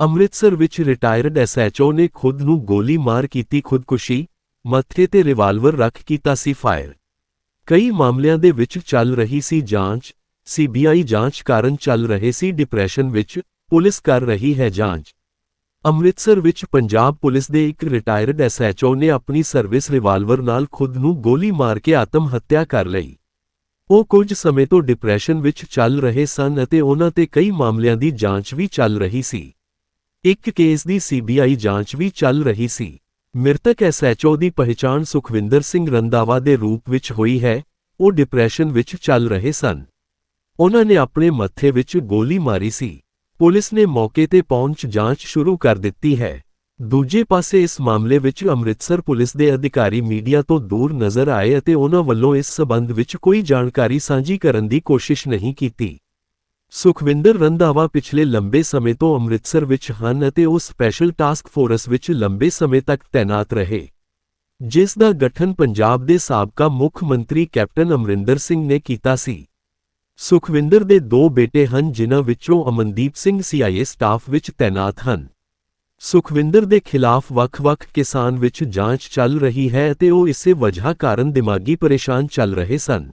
ਅੰਮ੍ਰਿਤਸਰ ਵਿੱਚ retired SHO ਨੇ ਖੁਦ ਨੂੰ ਗੋਲੀ ਮਾਰ ਕੀਤੀ ਖੁਦਕੁਸ਼ੀ, ਮੱਥੇ ਤੇ ਰਿਵਾਲਵਰ ਰੱਖ ਕੀਤਾ ਸੀ ਫਾਇਰ ਕਈ ਮਾਮਲਿਆਂ ਦੇ ਵਿੱਚ ਚੱਲ ਰਹੀ ਸੀ ਜਾਂਚ ਸੀਬੀਆਈ ਜਾਂਚ ਕਾਰਨ ਚੱਲ ਰਹੇ ਸੀ ਡਿਪਰੈਸ਼ਨ ਵਿੱਚ ਪੁਲਿਸ ਕਰ ਰਹੀ ਹੈ ਜਾਂਚ। ਅੰਮ੍ਰਿਤਸਰ ਵਿੱਚ ਪੰਜਾਬ ਪੁਲਿਸ ਦੇ ਇੱਕ ਰਿਟਾਇਰਡ ਐਸਐਚਓ ਨੇ ਆਪਣੀ ਸਰਵਿਸ ਰਿਵਾਲਵਰ ਨਾਲ ਖੁਦ ਨੂੰ ਗੋਲੀ ਮਾਰ ਕੇ ਆਤਮ ਹੱਤਿਆ ਕਰ ਲਈ। ਉਹ ਕੁਝ ਸਮੇਂ ਤੋਂ ਡਿਪਰੈਸ਼ਨ ਵਿੱਚ ਚੱਲ ਰਹੇ ਸਨ ਅਤੇ ਉਹਨਾਂ ਤੇ ਕਈ ਮਾਮਲਿਆਂ ਦੀ ਜਾਂਚ ਵੀ ਚੱਲ ਰਹੀ ਸੀ। ਇੱਕ ਕੇਸ ਦੀ ਸੀਬੀਆਈ ਜਾਂਚ ਵੀ ਚੱਲ ਰਹੀ ਸੀ। ਮ੍ਰਿਤਕ ਐਸਐਚਓ ਦੀ ਪਹਿਚਾਣ ਸੁਖਵਿੰਦਰ ਸਿੰਘ ਰੰਦਾਵਾ ਦੇ ਰੂਪ ਵਿੱਚ ਹੋਈ ਹੈ। ਉਹ ਡਿਪਰੈਸ਼ਨ ਵਿੱਚ ਚੱਲ ਰਹੇ ਸਨ। ਉਹਨਾਂ ਨੇ ਆਪਣੇ ਮੱਥੇ ਵਿੱਚ ਗੋਲੀ ਮਾਰੀ ਸੀ। ਪੁਲਿਸ ਨੇ ਮੌਕੇ ਤੇ ਪਹੁੰਚ ਜਾਂਚ ਸ਼ੁਰੂ ਕਰ ਦਿੱਤੀ ਹੈ। ਦੂਜੇ ਪਾਸੇ ਇਸ ਮਾਮਲੇ ਵਿੱਚ ਅੰਮ੍ਰਿਤਸਰ ਪੁਲਿਸ ਦੇ ਅਧਿਕਾਰੀ ਮੀਡੀਆ ਤੋਂ ਦੂਰ ਨਜ਼ਰ ਆਏ ਅਤੇ ਉਹਨਾਂ ਵੱਲੋਂ ਇਸ ਸਬੰਧ ਵਿੱਚ ਕੋਈ ਜਾਣਕਾਰੀ ਸਾਂਝੀ ਕਰਨ ਦੀ ਕੋਸ਼ਿਸ਼ ਨਹੀਂ ਕੀਤੀ। ਸੁਖਵਿੰਦਰ ਰੰਧਾਵਾ ਪਿਛਲੇ ਲੰਬੇ ਸਮੇਂ ਤੋਂ ਅੰਮ੍ਰਿਤਸਰ ਵਿੱਚ ਹਨ ਅਤੇ ਉਹ ਸਪੈਸ਼ਲ ਟਾਸਕ ਫੋਰਸ ਵਿੱਚ ਲੰਬੇ ਸਮੇਂ ਤੱਕ ਤੈਨਾਤ ਰਹੇ। ਜਿਸ ਦਾ ਗਠਨ ਪੰਜਾਬ ਦੇ ਸਾਬਕਾ ਮੁੱਖ ਮੰਤਰੀ ਕੈਪਟਨ ਅਮਰਿੰਦਰ ਸਿੰਘ ਨੇ ਕੀਤਾ ਸੀ। ਸੁਖਵਿੰਦਰ ਦੇ ਦੋ ਬੇਟੇ ਹਨ ਜਿਨ੍ਹਾਂ ਵਿੱਚੋਂ ਅਮਨਦੀਪ ਸਿੰਘ ਸੀਆਈਏ ਸਟਾਫ ਵਿੱਚ ਤੈਨਾਤ ਹਨ। ਸੁਖਵਿੰਦਰ ਦੇ ਖਿਲਾਫ ਵੱਖ-ਵੱਖ ਕਿਸਾਨ ਵਿੱਚ ਜਾਂਚ ਚੱਲ ਰਹੀ ਹੈ ਅਤੇ ਉਹ ਇਸੇ ਵਜ੍ਹਾ ਕਾਰਨ ਦਿਮਾਗੀ ਪਰੇਸ਼ਾਨ ਚੱਲ ਰਹੇ ਸਨ।